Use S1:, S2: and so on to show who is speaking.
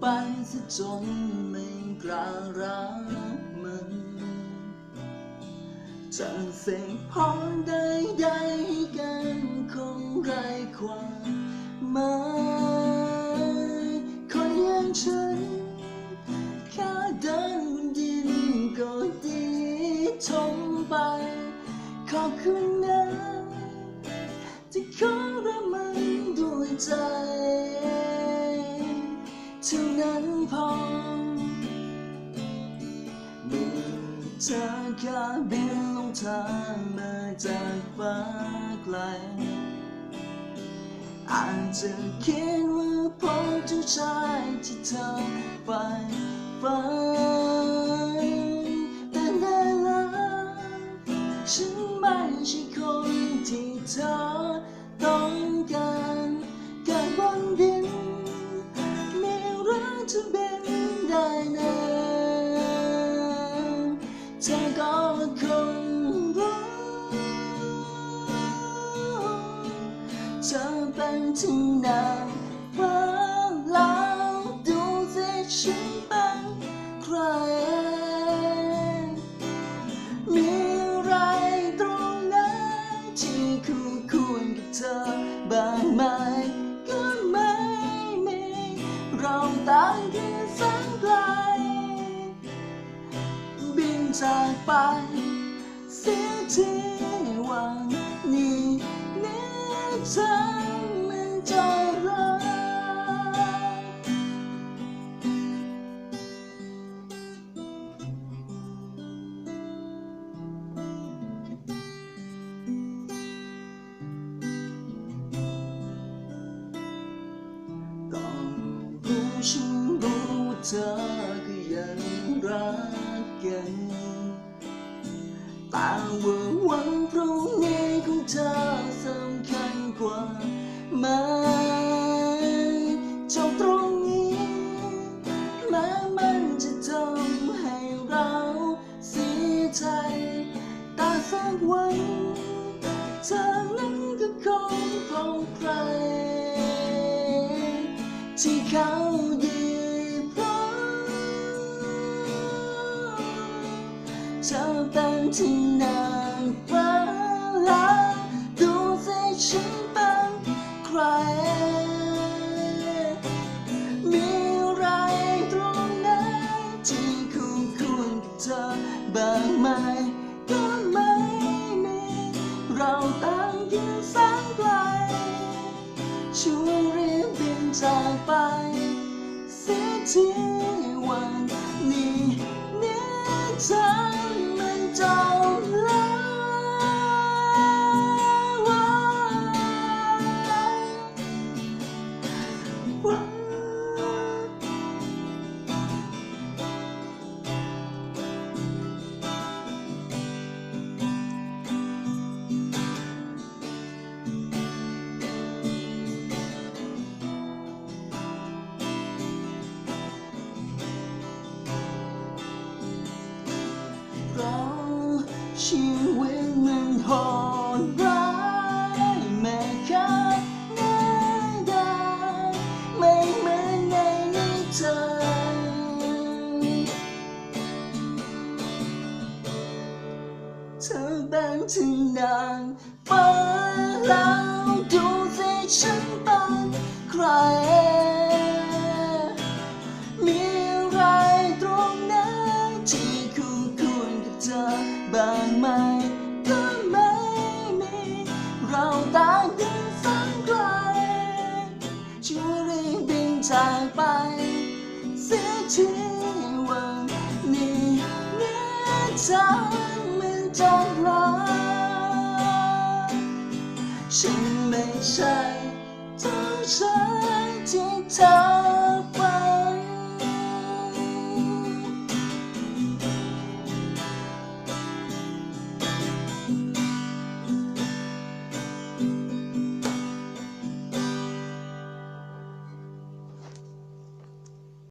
S1: ไปซะจนไม่กล้ารักมันจะเสกพรใดๆให้กันคงไร้ความหมายคนอย่างฉันแค่เดินบนดินก็ดีทมไป ขอบคุณนะที่ขอรับมันด้วยใจ เท่านั้นพอเมื่อเธอแค่บินลงทางมาจากฟ้าไกล อาจจะคิดว่าพบเจ้าชายที่เธอใฝ่ฝันแต่แน่แล้วฉันไม่ใช่คนที่เธอต้องการ จะเป็นได้นะเธอก็คงรู้เธอเป็นที่นางฟ้าแล้วดูสิฉันเป็นใคร มีอะไรตรงไหนที่คู่ควรกับเธอบ้างไหม ต่างกันแสนไกล บินจากไป เสียทีหวังนี้น่ใจมัน เธอก็ยังรักกันแต่ว่าวันพรุ่งนี้ของเธอสำคัญกว่าไหมจ้าตรงนี้แม้มันจะทำให้เราเสียใจแต่สักวันเธอนั้นก็คงพบใคร เธอเป็นที่นางฟ้าแล้วดูสิฉันเป็นใคร มีอะไรตรงไหนที่คู่ควรกับเธอบ้างไหมก็ไม่มีเราต่างกันแสนไกลช่วยรีบบินจากไปเสียที โหดร้ายแม้แค่ง่ายดายไม่เหมือนในนิทานเธอเป็นถึงนางฟ้าแล้วดูสิฉันเป็นใคร จากไป เสียทีวันนี้แน่ใจมันจะรักฉันไม่ใช่